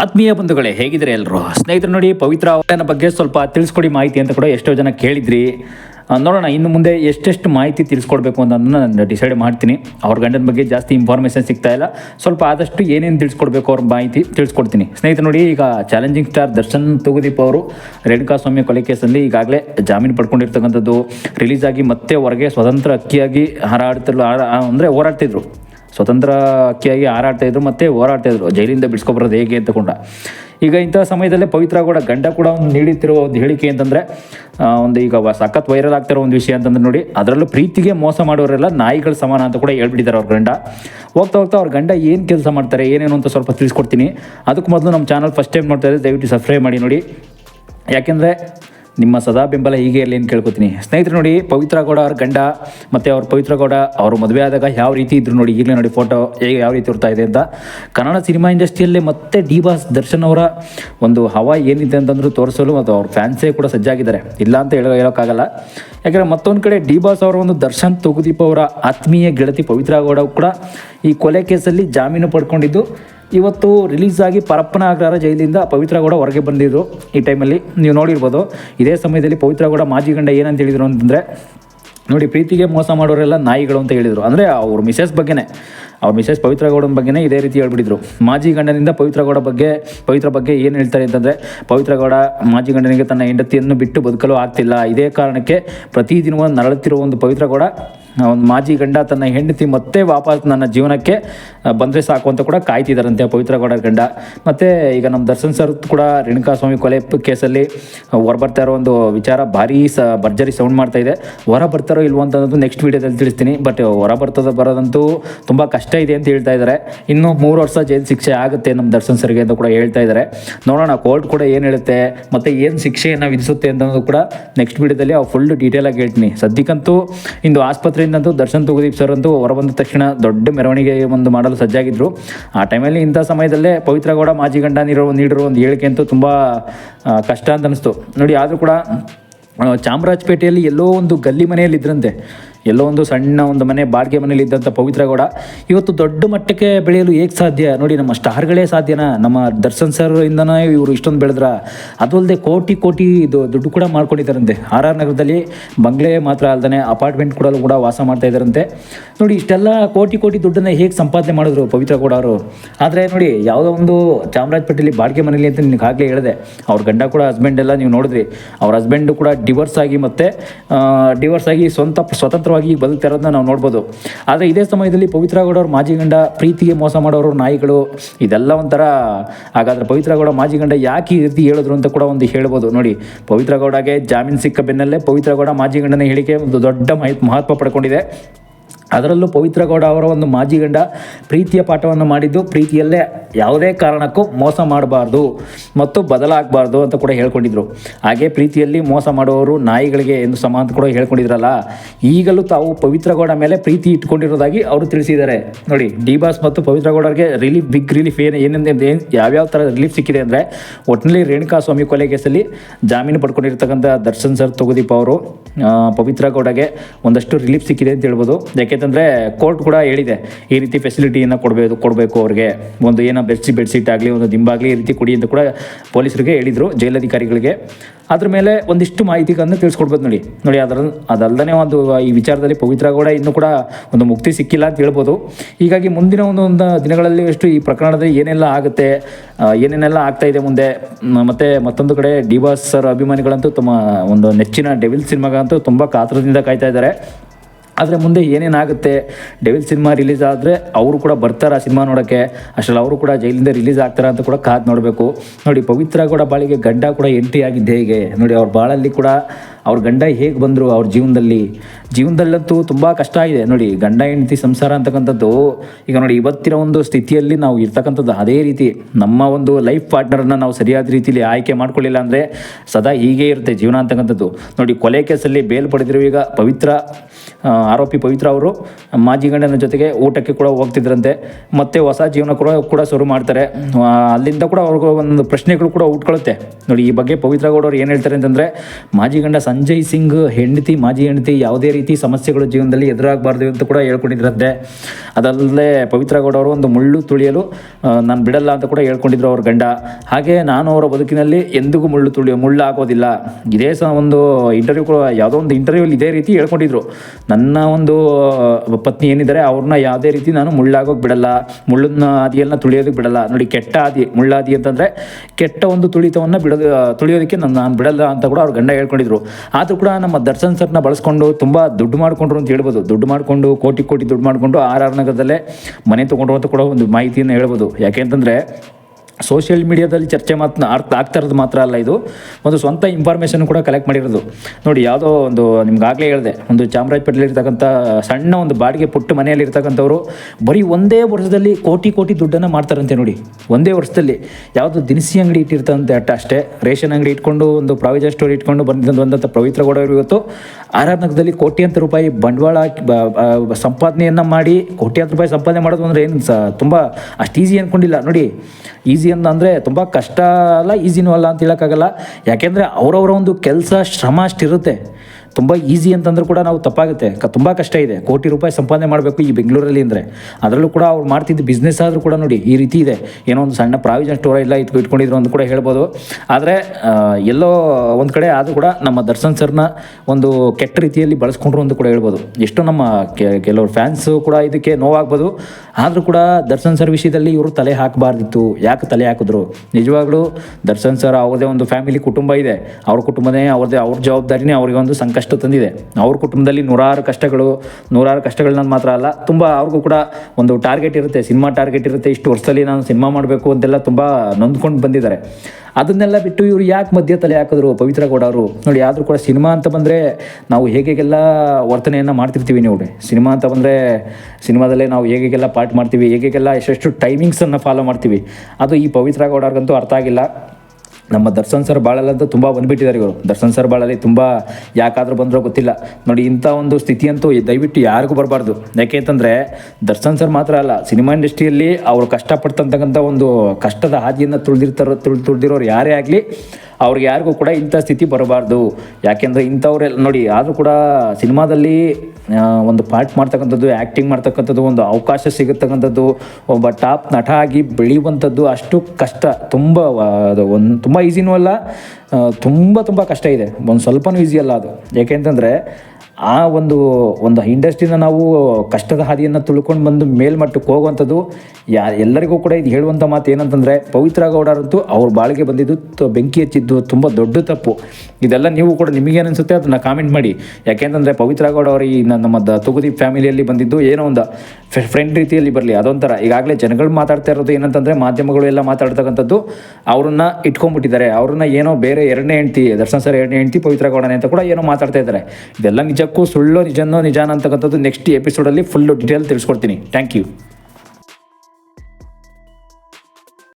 ಆತ್ಮೀಯ ಬಂಧುಗಳೇ ಹೇಗಿದ್ರೆ ಎಲ್ಲರೂ ಸ್ನೇಹಿತರು ನೋಡಿ, ಪವಿತ್ರ ಅವರ ಬಗ್ಗೆ ಸ್ವಲ್ಪ ತಿಳಿಸ್ಕೊಡಿ ಮಾಹಿತಿ ಅಂತ ಕೂಡ ಎಷ್ಟೋ ಜನ ಕೇಳಿದ್ರಿ. ನೋಡೋಣ, ಇನ್ನು ಮುಂದೆ ಎಷ್ಟೆಷ್ಟು ಮಾಹಿತಿ ತಿಳಿಸ್ಕೊಡ್ಬೇಕು ಅಂತ ನಾನು ಡಿಸೈಡ್ ಮಾಡ್ತೀನಿ. ಅವ್ರ ಗಂಡನ ಬಗ್ಗೆ ಜಾಸ್ತಿ ಇನ್ಫಾರ್ಮೇಷನ್ ಸಿಗ್ತಾ ಇಲ್ಲ. ಸ್ವಲ್ಪ ಆದಷ್ಟು ಏನೇನು ತಿಳಿಸ್ಕೊಡ್ಬೇಕು ಅವ್ರ ಮಾಹಿತಿ ತಿಳಿಸ್ಕೊಡ್ತೀನಿ. ಸ್ನೇಹಿತರು ನೋಡಿ, ಈಗ ಚಾಲೆಂಜಿಂಗ್ ಸ್ಟಾರ್ ದರ್ಶನ್ ತೂಗುದೀಪ್ ಅವರು ರೇಣುಕಾಸ್ವಾಮಿ ಕೊಲೆ ಕೇಸಲ್ಲಿ ಈಗಾಗಲೇ ಜಾಮೀನು ಪಡ್ಕೊಂಡಿರ್ತಕ್ಕಂಥದ್ದು. ರಿಲೀಸ್ ಆಗಿ ಮತ್ತೆ ಹೊರಗೆ ಸ್ವತಂತ್ರ ಅಕ್ಕಿಯಾಗಿ ಹಾರಾಡ್ತಿರ್ಲು ಅಂದರೆ ಹೋರಾಡ್ತಿದ್ರು. ಸ್ವತಂತ್ರ ಅಕ್ಕಿಯಾಗಿ ಮತ್ತೆ ಹೋರಾಡ್ತಾ ಇದ್ರು. ಜೈಲಿಂದ ಬಿಡಿಸ್ಕೊಬರೋದು ಹೇಗೆ ಅಂತಕೊಂಡ ಈಗ ಇಂಥ ಸಮಯದಲ್ಲೇ ಪವಿತ್ರ ಕೂಡ ಗಂಡ ಕೂಡ ಒಂದು ನೀಡುತ್ತಿರುವ ಒಂದು ಹೇಳಿಕೆ ಅಂತಂದರೆ ಒಂದು ಈಗ ಸಖತ್ ವೈರಲ್ ಆಗ್ತಿರೋ ಒಂದು ವಿಷಯ ಅಂತಂದ್ರೆ ನೋಡಿ, ಅದರಲ್ಲೂ ಪ್ರೀತಿಗೆ ಮೋಸ ಮಾಡೋರೆಲ್ಲ ನಾಯಿಗಳ ಸಮಾನ ಅಂತ ಕೂಡ ಹೇಳ್ಬಿಟ್ಟಿದ್ದಾರೆ ಅವ್ರ ಗಂಡ. ಹೋಗ್ತಾ ಹೋಗ್ತಾ ಅವ್ರ ಗಂಡ ಏನು ಕೆಲಸ ಮಾಡ್ತಾರೆ, ಏನೇನು ಅಂತ ಸ್ವಲ್ಪ ತಿಳಿಸ್ಕೊಡ್ತೀನಿ. ಅದಕ್ಕೆ ಮೊದಲು ನಮ್ಮ ಚಾನಲ್ ಫಸ್ಟ್ ಟೈಮ್ ನೋಡ್ತಾ ಇದ್ದರೆ ದಯವಿಟ್ಟು ಸಬ್ಸ್ಕ್ರೈಬ್ ಮಾಡಿ ನೋಡಿ. ಯಾಕೆಂದರೆ ನಿಮ್ಮ ಸದಾ ಬೆಂಬಲ ಹೀಗೆ ಇರಲಿ ಅಂತ ಕೇಳ್ಕೊತೀನಿ. ಸ್ನೇಹಿತರು ನೋಡಿ, ಪವಿತ್ರ ಗೌಡ ಅವ್ರ ಗಂಡ ಮತ್ತು ಅವ್ರ ಪವಿತ್ರ ಗೌಡ ಅವರು ಮದುವೆ ಆದಾಗ ಯಾವ ರೀತಿ ಇದ್ರು ನೋಡಿ, ಈಗಲೇ ನೋಡಿ ಫೋಟೋ ಹೇಗೆ ಯಾವ ರೀತಿ ಇರ್ತಾ ಇದೆ ಅಂತ. ಕನ್ನಡ ಸಿನಿಮಾ ಇಂಡಸ್ಟ್ರಿಯಲ್ಲೇ ಮತ್ತೆ ಡಿ ಬಾಸ್ ದರ್ಶನ್ ಅವರ ಒಂದು ಹವಾ ಏನಿದೆ ಅಂತಂದ್ರೂ ತೋರಿಸಲು ಮತ್ತು ಅವ್ರ ಫ್ಯಾನ್ಸೇ ಕೂಡ ಸಜ್ಜಾಗಿದ್ದಾರೆ. ಇಲ್ಲ ಅಂತ ಹೇಳೋ ಹೇಳೋಕ್ಕಾಗಲ್ಲ. ಯಾಕಂದರೆ ಮತ್ತೊಂದು ಕಡೆ ಡಿ ಬಾಸ್ ಅವರ ಒಂದು ದರ್ಶನ್ ತೊಗುದೀಪ್ ಅವರ ಆತ್ಮೀಯ ಗೆಳತಿ ಪವಿತ್ರ ಗೌಡ ಕೂಡ ಈ ಕೊಲೆ ಕೇಸಲ್ಲಿ ಜಾಮೀನು ಪಡ್ಕೊಂಡಿದ್ದು. ಇವತ್ತು ರಿಲೀಸ್ ಆಗಿ ಪರಪ್ಪನ ಆಗ್ರಹಾರ ಜೈಲಿಂದ ಪವಿತ್ರ ಗೌಡ ಹೊರಗೆ ಬಂದಿದ್ರು ಈ ಟೈಮಲ್ಲಿ ನೀವು ನೋಡಿರ್ಬೋದು, ಇದೇ ಸಮಯದಲ್ಲಿ ಪವಿತ್ರ ಗೌಡ ಮಾಜಿ ಗಂಡ ಏನಂತ ಹೇಳಿದರು ಅಂತಂದರೆ, ನೋಡಿ ಪ್ರೀತಿಗೆ ಮೋಸ ಮಾಡೋರೆಲ್ಲ ನಾಯಿಗಳು ಅಂತ ಹೇಳಿದರು. ಅಂದರೆ ಅವ್ರ ಮಿಸಸ್ ಬಗ್ಗೆನೇ, ಅವ್ರ ಮಿಸಸ್ ಪವಿತ್ರ ಗೌಡನ ಬಗ್ಗೆನೇ ಇದೇ ರೀತಿ ಹೇಳ್ಬಿಟ್ಟಿದ್ರು. ಮಾಜಿ ಗಂಡನಿಂದ ಪವಿತ್ರ ಗೌಡ ಬಗ್ಗೆ, ಪವಿತ್ರ ಬಗ್ಗೆ ಏನು ಹೇಳ್ತಾರೆ ಅಂತಂದರೆ, ಪವಿತ್ರ ಗೌಡ ಮಾಜಿ ಗಂಡನಿಗೆ ತನ್ನ ಹೆಂಡತಿಯನ್ನು ಬಿಟ್ಟು ಬದುಕಲು ಆಗ್ತಿಲ್ಲ. ಇದೇ ಕಾರಣಕ್ಕೆ ಪ್ರತಿದಿನವೂ ನರಳುತ್ತಿರುವ ಒಂದು ಪವಿತ್ರ ಗೌಡ ಒಂದು ಮಾಜಿ ಗಂಡ ತನ್ನ ಹೆಂಡತಿ ಮತ್ತೆ ವಾಪಸ್ ನನ್ನ ಜೀವನಕ್ಕೆ ಬಂದರೆ ಸಾಕು ಅಂತ ಕೂಡ ಕಾಯ್ತಿದ್ದಾರಂತೆ ಪವಿತ್ರ ಗೌಡ ಮತ್ತು ಈಗ ನಮ್ಮ ದರ್ಶನ್ ಸರ್ ಕೂಡ ರೇಣುಕಾ ಸ್ವಾಮಿ ಕೊಲೆ ಕೇಸಲ್ಲಿ ಹೊರ ಬರ್ತಾ ಇರೋ ಒಂದು ವಿಚಾರ ಭಾರೀ ಸ, ಭರ್ಜರಿ ಸೌಂಡ್ ಮಾಡ್ತಾ ಇದೆ. ಹೊರ ಬರ್ತಾರೋ ಇಲ್ವೋ ನೆಕ್ಸ್ಟ್ ವೀಡಿಯೋದಲ್ಲಿ ತಿಳಿಸ್ತೀನಿ. ಬಟ್ ಹೊರ ಬರ್ತದ ಬರೋದಂತೂ ತುಂಬ ಕಷ್ಟ ಇದೆ ಅಂತ ಹೇಳ್ತಾ ಇದ್ದಾರೆ ಇನ್ನು ಮೂರು ವರ್ಷ ಜೈಲು ಶಿಕ್ಷೆ ಆಗುತ್ತೆ ನಮ್ಮ ದರ್ಶನ್ ಸರ್ಗೆ ಅಂತ ಕೂಡ ಹೇಳ್ತಾ ಇದ್ದಾರೆ ನೋಡೋಣ, ಕೋರ್ಟ್ ಕೂಡ ಏನು ಹೇಳುತ್ತೆ, ಮತ್ತು ಏನು ಶಿಕ್ಷೆಯನ್ನು ವಿಧಿಸುತ್ತೆ ಅಂತ ಕೂಡ ನೆಕ್ಸ್ಟ್ ವೀಡಿಯೋದಲ್ಲಿ ಅವು ಫುಲ್ ಡೀಟೇಲಾಗಿ ಹೇಳ್ತೀನಿ. ಸದ್ಯಕ್ಕಂತೂ ಇಂದು ಆಸ್ಪತ್ರೆಯಿಂದಂತೂ ದರ್ಶನ್ ತುಗುದೀಪ್ ಸರ್ ಅಂತೂ ಹೊರಬಂದ ತಕ್ಷಣ ದೊಡ್ಡ ಮೆರವಣಿಗೆ ಒಂದು ಮಾಡಲು ಸಜ್ಜಾಗಿದ್ರು. ಆ ಟೈಮಲ್ಲಿ ಇಂಥ ಸಮಯದಲ್ಲೇ ಪವಿತ್ರ ಗೌಡ ಮಾಜಿ ಗಂಡ ನೀರೋ ನೀಡಿರೋ ಒಂದು ಹೇಳಿಕೆ ಅಂತೂ ತುಂಬ ಕಷ್ಟ ಅಂತ ಅನಿಸ್ತು. ನೋಡಿ, ಆದರೂ ಕೂಡ ಚಾಮರಾಜಪೇಟೆಯಲ್ಲಿ ಎಲ್ಲೋ ಒಂದು ಗಲ್ಲಿ ಮನೆಯಲ್ಲಿ ಇದ್ರಂತೆ ಎಲ್ಲೋ ಒಂದು ಸಣ್ಣ ಒಂದು ಮನೆ, ಬಾಡಿಗೆ ಮನೇಲಿ ಇದ್ದಂಥ ಪವಿತ್ರ ಗೌಡ. ಇವತ್ತು ದೊಡ್ಡ ಮಟ್ಟಕ್ಕೆ ಬೆಳೆಯಲು ಹೇಗೆ ಸಾಧ್ಯ? ನೋಡಿ, ನಮ್ಮ ಸ್ಟಾರ್ಗಳೇ ಸಾಧ್ಯನಾ? ನಮ್ಮ ದರ್ಶನ್ ಸರ್ ಇಂದನೇ ಇವರು ಇಷ್ಟೊಂದು ಬೆಳೆದ್ರ. ಅದು ಅಲ್ಲದೆ ಕೋಟಿ ಕೋಟಿ ಇದು ದುಡ್ಡು ಕೂಡ ಮಾಡ್ಕೊಂಡಿದ್ದಾರಂತೆ. ಆರ್ ಆರ್ ನಗರದಲ್ಲಿ ಬಂಗ್ಲೆ ಮಾತ್ರ ಅಲ್ಲದೆ ಅಪಾರ್ಟ್ಮೆಂಟ್ ಕೂಡ ಕೂಡ ವಾಸ ಮಾಡ್ತಾ ಇದ್ದಾರಂತೆ. ನೋಡಿ, ಇಷ್ಟೆಲ್ಲ ಕೋಟಿ ಕೋಟಿ ದುಡ್ಡನ್ನು ಹೇಗೆ ಸಂಪಾದನೆ ಮಾಡಿದ್ರು ಪವಿತ್ರ ಗೌಡ ಅವರು? ಆದರೆ ನೋಡಿ, ಯಾವುದೋ ಒಂದು ಚಾಮರಾಜಪೇಟೆಯಲ್ಲಿ ಬಾಡಿಗೆ ಮನೇಲಿ ಅಂತ ನಿನಗೆ ಆಗಲೇ ಹೇಳಿದೆ. ಅವ್ರ ಗಂಡ ಕೂಡ ಹಸ್ಬೆಂಡ್ ಎಲ್ಲ ನೀವು ನೋಡಿದ್ರಿ. ಅವ್ರ ಹಸ್ಬೆಂಡು ಕೂಡ ಡಿವೋರ್ಸ್ ಆಗಿ ಮತ್ತೆ ಡಿವೋರ್ಸ್ ಆಗಿ ಸ್ವಂತ ಸ್ವತಂತ್ರವಾಗಿ ಬದುಕ್ತಾ ಇರೋದನ್ನ ನಾವು ನೋಡ್ಬೋದು. ಆದರೆ ಇದೇ ಸಮಯದಲ್ಲಿ ಪವಿತ್ರ ಗೌಡ ಅವ್ರ ಮಾಜಿ ಗಂಡ ಪ್ರೀತಿಗೆ ಮೋಸ ಮಾಡೋರು ನಾಯಿಗಳು, ಇದೆಲ್ಲ ಒಂಥರ, ಹಾಗಾದ್ರೆ ಪವಿತ್ರ ಗೌಡ ಮಾಜಿ ಗಂಡ ಯಾಕೆ ಈ ರೀತಿ ಹೇಳಿದ್ರು ಅಂತ ಕೂಡ ಒಂದು ಹೇಳ್ಬೋದು. ನೋಡಿ ಪವಿತ್ರ ಗೌಡಗೆ ಜಾಮೀನು ಸಿಕ್ಕ ಬೆನ್ನಲ್ಲೇ ಪವಿತ್ರ ಗೌಡ ಮಾಜಿ ಗಂಡನ ಹೇಳಿಕೆ ಒಂದು ದೊಡ್ಡ ಮಹತ್- ಮಹತ್ವ ಪಡ್ಕೊಂಡಿದೆ. ಅದರಲ್ಲೂ ಪವಿತ್ರ ಗೌಡ ಅವರ ಒಂದು ಮಾಜಿ ಗಂಡ ಪ್ರೀತಿಯ ಪಾಠವನ್ನು ಮಾಡಿದ್ದು, ಪ್ರೀತಿಯಲ್ಲೇ ಯಾವುದೇ ಕಾರಣಕ್ಕೂ ಮೋಸ ಮಾಡಬಾರ್ದು ಮತ್ತು ಬದಲಾಗಬಾರ್ದು ಅಂತ ಕೂಡ ಹೇಳ್ಕೊಂಡಿದ್ರು. ಹಾಗೆ ಪ್ರೀತಿಯಲ್ಲಿ ಮೋಸ ಮಾಡುವವರು ನಾಯಿಗಳಿಗೆ ಎಂದು ಸಮ ಅಂತ ಕೂಡ ಹೇಳ್ಕೊಂಡಿದ್ರಲ್ಲ, ಈಗಲೂ ತಾವು ಪವಿತ್ರ ಗೌಡ ಮೇಲೆ ಪ್ರೀತಿ ಇಟ್ಕೊಂಡಿರೋದಾಗಿ ಅವರು ತಿಳಿಸಿದ್ದಾರೆ. ನೋಡಿ, ಡಿ ಬಾಸ್ ಮತ್ತು ಪವಿತ್ರ ಗೌಡರಿಗೆ ರಿಲೀಫ್ ಬಿಗ್ ರಿಲೀಫ್ ಏನು ಏನೆಂದು ಏನು ಯಾವ್ಯಾವ ಥರ ರಿಲೀಫ್ ಸಿಕ್ಕಿದೆ ಅಂದರೆ ಒಟ್ಟಿನಲ್ಲಿ ರೇಣುಕಾ ಸ್ವಾಮಿ ಕೊಲೆ ಕೇಸಲ್ಲಿ ಜಾಮೀನು ಪಡ್ಕೊಂಡಿರ್ತಕ್ಕಂಥ ದರ್ಶನ್ ಸರ್ ತೊಗುದೀಪ್ ಅವರು ಪವಿತ್ರ ಗೌಡಗೆ ಒಂದಷ್ಟು ರಿಲೀಫ್ ಸಿಕ್ಕಿದೆ ಅಂತ ಹೇಳ್ಬೋದು. ಯಾಕೆಂತಂದರೆ ಕೋರ್ಟ್ ಕೂಡ ಹೇಳಿದೆ, ಈ ರೀತಿ ಫೆಸಿಲಿಟಿಯನ್ನು ಕೊಡಬೇಕು ಕೊಡಬೇಕು ಅವ್ರಿಗೆ. ಒಂದು ಏನೋ ಬೆಡ್ಶೀಟ್ ಬೆಡ್ಶೀಟ್ ಆಗಲಿ, ಒಂದು ದಿಂಬಾಗಲಿ ಈ ರೀತಿ ಕೊಡಿ ಅಂತ ಕೂಡ ಪೊಲೀಸರಿಗೆ ಹೇಳಿದರು, ಜೈಲಧಿಕಾರಿಗಳಿಗೆ. ಅದ್ರ ಮೇಲೆ ಒಂದಿಷ್ಟು ಮಾಹಿತಿಗಳನ್ನು ತಿಳಿಸ್ಕೊಡ್ಬೋದು ನೋಡಿ. ನೋಡಿ, ಅದರ ಅದಲ್ಲದೆ ಒಂದು, ಈ ವಿಚಾರದಲ್ಲಿ ಪವಿತ್ರ ಗೌಡ ಇನ್ನೂ ಕೂಡ ಒಂದು ಮುಕ್ತಿ ಸಿಕ್ಕಿಲ್ಲ ಅಂತ ಹೇಳ್ಬೋದು. ಹೀಗಾಗಿ ಮುಂದಿನ ಒಂದು ಒಂದು ದಿನಗಳಲ್ಲಿ ಎಷ್ಟು ಈ ಪ್ರಕರಣದಲ್ಲಿ ಏನೆಲ್ಲ ಆಗುತ್ತೆ ಏನೇನೆಲ್ಲ ಆಗ್ತಾ ಇದೆ ಮುಂದೆ ಮತ್ತೆ ಮತ್ತೊಂದು ಕಡೆ ಡಿ ಬಾಸ್ ಸರ್ ಅಭಿಮಾನಿಗಳಂತೂ ತಮ್ಮ ಒಂದು ನೆಚ್ಚಿನ ಡೆವಿಲ್ ಸಿನಿಮಾಗಂತೂ ತುಂಬ ಕಾತರದಿಂದ ಕಾಯ್ತಾ ಇದ್ದಾರೆ. ಆದರೆ ಮುಂದೆ ಏನೇನಾಗುತ್ತೆ? ಡೆವಿಲ್ ಸಿನಿಮಾ ರಿಲೀಸ್ ಆದರೆ ಅವರು ಕೂಡ ಬರ್ತಾರೆ ಆ ಸಿನಿಮಾ ನೋಡೋಕ್ಕೆ. ಅಷ್ಟರಲ್ಲಿ ಅವರು ಕೂಡ ಜೈಲಿಂದ ರಿಲೀಸ್ ಆಗ್ತಾರೆ ಅಂತ ಕೂಡ ಕಾದು ನೋಡಬೇಕು. ನೋಡಿ ಪವಿತ್ರ ಕೂಡ ಬಾಳಿಗೆ ಗಡ್ಡ ಕೂಡ ಎಂಟ್ರಿ ಆಗಿದ್ದೆ ಹೇಗೆ? ನೋಡಿ ಅವ್ರ ಬಾಳಲ್ಲಿ ಕೂಡ ಅವ್ರ ಗಂಡ ಹೇಗೆ ಬಂದರು ಅವ್ರ ಜೀವನದಲ್ಲಿ? ಜೀವನದಲ್ಲಂತೂ ತುಂಬ ಕಷ್ಟ ಇದೆ ನೋಡಿ, ಗಂಡ, ಹೆಂಡತಿ, ಸಂಸಾರ ಅಂತಕ್ಕಂಥದ್ದು, ಈಗ ನೋಡಿ, ಇವತ್ತಿನ ಒಂದು ಸ್ಥಿತಿಯಲ್ಲಿ ನಾವು ಇರ್ತಕ್ಕಂಥದ್ದು ಅದೇ ರೀತಿ. ನಮ್ಮ ಒಂದು ಲೈಫ್ ಪಾರ್ಟ್ನರನ್ನು ನಾವು ಸರಿಯಾದ ರೀತಿಯಲ್ಲಿ ಆಯ್ಕೆ ಮಾಡ್ಕೊಳ್ಳಿಲ್ಲ ಅಂದರೆ ಸದಾ ಹೀಗೆ ಇರುತ್ತೆ ಜೀವನ ಅಂತಕ್ಕಂಥದ್ದು. ನೋಡಿ, ಕೊಲೆ ಕೇಸಲ್ಲಿ ಬೇಲ್ ಪಡೆದಿರುವ ಈಗ ಪವಿತ್ರ ಆರೋಪಿ ಪವಿತ್ರ ಅವರು ಮಾಜಿ ಗಂಡನ ಜೊತೆಗೆ ಊಟಕ್ಕೆ ಕೂಡ ಹೋಗ್ತಿದ್ರಂತೆ. ಮತ್ತೆ ಹೊಸ ಜೀವನ ಕೂಡ ಕೂಡ ಶುರು ಮಾಡ್ತಾರೆ. ಅಲ್ಲಿಂದ ಕೂಡ ಅವ್ರಿಗೂ ಒಂದು ಪ್ರಶ್ನೆಗಳು ಕೂಡ ಉಟ್ಕೊಳ್ಳುತ್ತೆ ನೋಡಿ, ಈ ಬಗ್ಗೆ ಪವಿತ್ರ ಗೌಡ ಅವ್ರು ಏನು ಹೇಳ್ತಾರೆ ಅಂತಂದರೆ, ಮಾಜಿ ಗಂಡ ಸಂಜಯ್ ಸಿಂಗ್ ಹೆಂಡತಿ, ಮಾಜಿ ಹೆಂಡತಿ ಯಾವುದೇ ರೀತಿ ಸಮಸ್ಯೆಗಳು ಜೀವನದಲ್ಲಿ ಎದುರಾಗಬಾರ್ದು ಅಂತ ಕೂಡ ಹೇಳ್ಕೊಂಡಿದ್ರಂತೆ. ಅದಲ್ಲದೆ ಪವಿತ್ರ ಗೌಡ ಅವರು ಒಂದು ಮುಳ್ಳು ತುಳಿಯಲು ನಾನು ಬಿಡಲ್ಲ ಅಂತ ಕೂಡ ಹೇಳ್ಕೊಂಡಿದ್ರು ಅವ್ರ ಗಂಡ. ಹಾಗೆ ನಾನು ಅವರ ಬದುಕಿನಲ್ಲಿ ಎಂದಿಗೂ ಮುಳ್ಳು ತುಳಿಯ, ಮುಳ್ಳು ಆಗೋದಿಲ್ಲ ಇದೇ ಸಹ ಒಂದು ಇಂಟರ್ವ್ಯೂ ಕೂಡ, ಯಾವುದೋ ಒಂದು ಇಂಟರ್ವ್ಯೂಲಿ ಇದೇ ರೀತಿ ಹೇಳ್ಕೊಂಡಿದ್ರು. ನನ್ನ ಒಂದು ಪತ್ನಿ ಏನಿದ್ದಾರೆ, ಅವ್ರನ್ನ ಯಾವುದೇ ರೀತಿ ನಾನು ಮುಳ್ಳಾಗೋಕೆ ಬಿಡಲ್ಲ. ಮುಳ್ಳನ್ನ ಹಾದಿಯನ್ನ ತುಳಿಯೋದಕ್ಕೆ ಬಿಡಲ್ಲ. ನೋಡಿ, ಕೆಟ್ಟ ಆದಿ ಮುಳ್ಳಾದಿ ಅಂತಂದರೆ ಕೆಟ್ಟ ಒಂದು ತುಳಿತವನ್ನು ಬಿಡೋದು ತುಳಿಯೋದಕ್ಕೆ ನಾನು ನಾನು ಬಿಡಲ್ಲ ಅಂತ ಕೂಡ ಅವ್ರ ಗಂಡ ಹೇಳ್ಕೊಂಡಿದ್ರು. ಆದರೂ ಕೂಡ ನಮ್ಮ ದರ್ಶನ್ ಸರ್ನ ಬಳಸ್ಕೊಂಡು ತುಂಬ ದುಡ್ಡು ಮಾಡಿಕೊಂಡ್ರು ಅಂತ ಹೇಳ್ಬೋದು. ದುಡ್ಡು ಮಾಡಿಕೊಂಡು, ಕೋಟಿ ಕೋಟಿ ದುಡ್ಡು ಮಾಡಿಕೊಂಡು ಆರ್ ಆರ್ ನಗರದಲ್ಲೇ ಮನೆ ತೊಗೊಂಡ್ರು ಅಂತ ಕೂಡ ಒಂದು ಮಾಹಿತಿಯನ್ನು ಹೇಳ್ಬೋದು. ಯಾಕೆಂತಂದರೆ ಸೋಷಿಯಲ್ ಮೀಡಿಯಾದಲ್ಲಿ ಚರ್ಚೆ ಮಾತ್ರ ಅರ್ಥ ಆಗ್ತಾ ಇರೋದು ಮಾತ್ರ ಅಲ್ಲ ಇದು. ಒಂದು ಸ್ವಂತ ಇನ್ಫಾರ್ಮೇಷನ್ ಕೂಡ ಕಲೆಕ್ಟ್ ಮಾಡಿರೋದು. ನೋಡಿ, ಯಾವುದೋ ಒಂದು ನಿಮ್ಗಾಗಲೇ ಹೇಳಿದೆ, ಒಂದು ಚಾಮರಾಜಪೇಟೆಯಲ್ಲಿರ್ತಕ್ಕಂಥ ಸಣ್ಣ ಒಂದು ಬಾಡಿಗೆ ಪುಟ್ಟ ಮನೆಯಲ್ಲಿ ಇರ್ತಕ್ಕಂಥವ್ರು ಬರೀ ಒಂದೇ ವರ್ಷದಲ್ಲಿ ಕೋಟಿ ಕೋಟಿ ದುಡ್ಡನ್ನು ಮಾಡ್ತಾರಂತೆ ನೋಡಿ. ಒಂದೇ ವರ್ಷದಲ್ಲಿ. ಯಾವುದೋ ದಿನಸಿ ಅಂಗಡಿ ಇಟ್ಟಿರ್ತಂತೆ ಅಟ್ಟ ಅಷ್ಟೇ. ರೇಷನ್ ಅಂಗಡಿ ಇಟ್ಕೊಂಡು, ಒಂದು ಪ್ರಾವಿಜ ಸ್ಟೋರ್ ಇಟ್ಕೊಂಡು ಬಂದಂಥ ಪವಿತ್ರ ಗೌಡವರು ಇವತ್ತು ಆರಾಧನಕದಲ್ಲಿ ಕೋಟ್ಯಾಂತರ ರೂಪಾಯಿ ಬಂಡವಾಳ ಸಂಪಾದನೆಯನ್ನು ಮಾಡಿ, ಕೋಟ್ಯಾಂತರ ರೂಪಾಯಿ ಸಂಪಾದನೆ ಮಾಡೋದು ಅಂದರೆ ಏನು ಸ, ತುಂಬ ಅಷ್ಟು ಈಸಿ ಅಂದ್ಕೊಂಡಿಲ್ಲ ನೋಡಿ ಈಸಿ ಅಂತ ಅಂದರೆ ತುಂಬ ಕಷ್ಟ ಅಲ್ಲ ಈಸಿನೂ ಅಲ್ಲ ಅಂತ ಹೇಳೋಕ್ಕಾಗಲ್ಲ. ಯಾಕೆಂದರೆ ಅವರವರ ಒಂದು ಕೆಲಸ ಶ್ರಮ ಅಷ್ಟಿರುತ್ತೆ. ತುಂಬ ಈಸಿ ಅಂತಂದ್ರೂ ಕೂಡ ನಾವು ತಪ್ಪಾಗುತ್ತೆ. ತುಂಬ ಕಷ್ಟ ಇದೆ. ಕೋಟಿ ರೂಪಾಯಿ ಸಂಪಾದನೆ ಮಾಡಬೇಕು ಈ ಬೆಂಗಳೂರಲ್ಲಿ ಅಂದರೆ. ಅದರಲ್ಲೂ ಕೂಡ ಅವ್ರು ಮಾಡ್ತಿದ್ದ ಬಿಸ್ನೆಸ್ ಆದರೂ ಕೂಡ ನೋಡಿ, ಈ ರೀತಿ ಇದೆ. ಏನೋ ಒಂದು ಸಣ್ಣ ಪ್ರಾವಿಜನ್ ಸ್ಟೋರ್ ಎಲ್ಲ ಇಟ್ಕೊ ಇಟ್ಕೊಂಡಿದ್ರು ಅಂತ ಕೂಡ ಹೇಳ್ಬೋದು. ಆದರೆ ಎಲ್ಲೋ ಒಂದು ಕಡೆ ಆದರೂ ಕೂಡ ನಮ್ಮ ದರ್ಶನ್ ಸರ್ನ ಒಂದು ಕೆಟ್ಟ ರೀತಿಯಲ್ಲಿ ಬಳಸ್ಕೊಂಡ್ರು ಅಂತ ಕೂಡ ಹೇಳ್ಬೋದು. ಎಷ್ಟೋ ನಮ್ಮ ಕೆಲವರು ಫ್ಯಾನ್ಸು ಕೂಡ ಇದಕ್ಕೆ ನೋವಾಗ್ಬೋದು. ಆದರೂ ಕೂಡ ದರ್ಶನ್ ಸರ್ ವಿಷಯದಲ್ಲಿ ಇವರು ತಲೆ ಹಾಕಬಾರ್ದಿತ್ತು. ಯಾಕೆ ತಲೆ ಹಾಕಿದ್ರು? ನಿಜವಾಗ್ಲೂ ದರ್ಶನ್ ಸರ್ ಅವ್ರದೇ ಒಂದು ಫ್ಯಾಮಿಲಿ ಕುಟುಂಬ ಇದೆ. ಅವ್ರ ಕುಟುಂಬನೇ ಅವ್ರದ್ದೇ, ಅವ್ರ ಜವಾಬ್ದಾರಿನೇ ಅವ್ರಿಗೆ ಒಂದು ಸಂಕಷ್ಟ ತಂದಿದೆ. ಅವ್ರ ಕುಟುಂಬದಲ್ಲಿ ನೂರಾರು ಕಷ್ಟಗಳು, ನೂರಾರು ಕಷ್ಟಗಳನ್ನ ಮಾತ್ರ ಅಲ್ಲ, ತುಂಬ ಅವ್ರಿಗೂ ಕೂಡ ಒಂದು ಟಾರ್ಗೆಟ್ ಇರುತ್ತೆ ಸಿನಿಮಾ ಟಾರ್ಗೆಟ್ ಇರುತ್ತೆ, ಇಷ್ಟು ವರ್ಷದಲ್ಲಿ ನಾನು ಸಿನಿಮಾ ಮಾಡಬೇಕು ಅಂತೆಲ್ಲ ತುಂಬ ನೊಂದ್ಕೊಂಡು ಬಂದಿದ್ದಾರೆ. ಅದನ್ನೆಲ್ಲ ಬಿಟ್ಟು ಇವರು ಯಾಕೆ ಮಧ್ಯ ತಲೆ ಹಾಕಿದ್ರು? ಪವಿತ್ರ ಗೌಡ ಅವರು. ನೋಡಿ, ಆದರೂ ಕೂಡ ಸಿನಿಮಾ ಅಂತ ಬಂದರೆ ನಾವು ಹೇಗೆಲ್ಲ ವರ್ತನೆಯನ್ನು ಮಾಡ್ತಿರ್ತೀವಿ ನೋಡಿ. ಸಿನಿಮಾ ಅಂತ ಬಂದರೆ ಸಿನಿಮಾದಲ್ಲೇ ನಾವು ಹೇಗೆಲ್ಲ ಪಾರ್ಟ್ ಮಾಡ್ತೀವಿ ಹೇಗೆಲ್ಲ ಎಷ್ಟೆಷ್ಟು ಟೈಮಿಂಗ್ಸನ್ನು ಫಾಲೋ ಮಾಡ್ತೀವಿ. ಅದು ಈ ಪವಿತ್ರ ಗೌಡ ಅವ್ರಿಗಂತೂ ಅರ್ಥ ಆಗಿಲ್ಲ. ನಮ್ಮ ದರ್ಶನ್ ಸರ್ ಬಾಳಲ್ಲಂತೂ ತುಂಬ ಬಂದುಬಿಟ್ಟಿದ್ದಾರೆ ಇವರು. ದರ್ಶನ್ ಸರ್ ಬಾಳಲ್ಲಿ ತುಂಬ ಯಾಕಾದರೂ ಬಂದರೋ ಗೊತ್ತಿಲ್ಲ. ನೋಡಿ, ಇಂಥ ಒಂದು ಸ್ಥಿತಿ ಅಂತೂ ದಯವಿಟ್ಟು ಯಾರಿಗೂ ಬರಬಾರ್ದು. ಯಾಕೆ ಅಂತಂದರೆ, ದರ್ಶನ್ ಸರ್ ಮಾತ್ರ ಅಲ್ಲ, ಸಿನಿಮಾ ಇಂಡಸ್ಟ್ರಿಯಲ್ಲಿ ಅವರು ಕಷ್ಟಪಡ್ತಂತಕ್ಕಂಥ ಒಂದು ಕಷ್ಟದ ಹಾದಿಯನ್ನು ತುಳಿದಿರ್ತಾರೋ ತುಳ್ ತುಳಿದಿರೋರು ಯಾರೇ ಆಗಲಿ ಅವ್ರಿಗೆ ಯಾರಿಗೂ ಕೂಡ ಇಂಥ ಸ್ಥಿತಿ ಬರಬಾರ್ದು. ಯಾಕೆಂದರೆ ಇಂಥವ್ರೆಲ್ಲ ನೋಡಿ, ಆದರೂ ಕೂಡ ಸಿನಿಮಾದಲ್ಲಿ ಒಂದು ಪಾರ್ಟ್ ಮಾಡ್ತಕ್ಕಂಥದ್ದು ಆ್ಯಕ್ಟಿಂಗ್ ಮಾಡ್ತಕ್ಕಂಥದ್ದು, ಒಂದು ಅವಕಾಶ ಸಿಗತಕ್ಕಂಥದ್ದು, ಒಬ್ಬ ಟಾಪ್ ನಟ ಆಗಿ ಬೆಳೆಯುವಂಥದ್ದು ಅಷ್ಟು ಕಷ್ಟ. ತುಂಬ, ಅದು ಒಂದು, ತುಂಬ ಈಸಿನೂ ಅಲ್ಲ ತುಂಬ ತುಂಬ ಕಷ್ಟ ಇದೆ. ಒಂದು ಸ್ವಲ್ಪನೂ ಈಸಿ ಅಲ್ಲ ಅದು. ಯಾಕೆಂತಂದರೆ ಆ ಒಂದು ಒಂದು ಇಂಡಸ್ಟ್ರಿನ ನಾವು ಕಷ್ಟದ ಹಾದಿಯನ್ನು ತುಳ್ಕೊಂಡು ಬಂದು ಮೇಲ್ಮಟ್ಟಕ್ಕೆ ಹೋಗುವಂಥದ್ದು, ಯಾ, ಎಲ್ಲರಿಗೂ ಕೂಡ ಇದು ಹೇಳುವಂಥ ಮಾತು ಏನಂತಂದರೆ, ಪವಿತ್ರ ಗೌಡರಂತೂ ಅವ್ರ ಬಾಳಿಗೆ ಬಂದಿದ್ದು ಬೆಂಕಿ ಹಚ್ಚಿದ್ದು ತುಂಬ ದೊಡ್ಡ ತಪ್ಪು. ಇದೆಲ್ಲ ನೀವು ಕೂಡ ನಿಮಗೇನು ಅನಿಸುತ್ತೆ ಅದನ್ನು ಕಾಮೆಂಟ್ ಮಾಡಿ. ಯಾಕೆಂತಂದರೆ ಪವಿತ್ರ ಗೌಡ ಅವರು ಈ ನಮ್ಮ ತುಗುದೀಪ್ ಫ್ಯಾಮಿಲಿಯಲ್ಲಿ ಬಂದಿದ್ದು ಏನೋ ಒಂದು ಫ್ರೆಂಡ್ ರೀತಿಯಲ್ಲಿ ಬರಲಿ, ಅದೊಂಥರ. ಈಗಾಗಲೇ ಜನಗಳು ಮಾತಾಡ್ತಾ ಇರೋದು ಏನಂತಂದರೆ ಮಾಧ್ಯಮಗಳು ಎಲ್ಲ ಮಾತಾಡ್ತಕ್ಕಂಥದ್ದು ಅವ್ರನ್ನ ಇಟ್ಕೊಂಡ್ಬಿಟ್ಟಿದ್ದಾರೆ. ಅವ್ರನ್ನ ಏನೋ ಬೇರೆ ಎರಡನೇ ಹೆಂಡ್ತಿ, ದರ್ಶನ್ ಸರ್ ಎರಡನೇ ಹೆಂಡ್ತಿ ಪವಿತ್ರ ಗೌಡನೇ ಅಂತ ಕೂಡ ಏನೋ ಮಾತಾಡ್ತಾ ಇದ್ದಾರೆ. ಇದೆಲ್ಲ ನಿಜಕ್ಕೂ ಸುಳ್ಳು ನಿಜನೋ ನಿಜಾನ ಅಂತಕ್ಕಂಥದ್ದು ನೆಕ್ಸ್ಟ್ ಎಪಿಸೋಡಲ್ಲಿ ಫುಲ್ಲು ಡೀಟೇಲ್ ತಿಳಿಸ್ಕೊಡ್ತೀನಿ. Thank you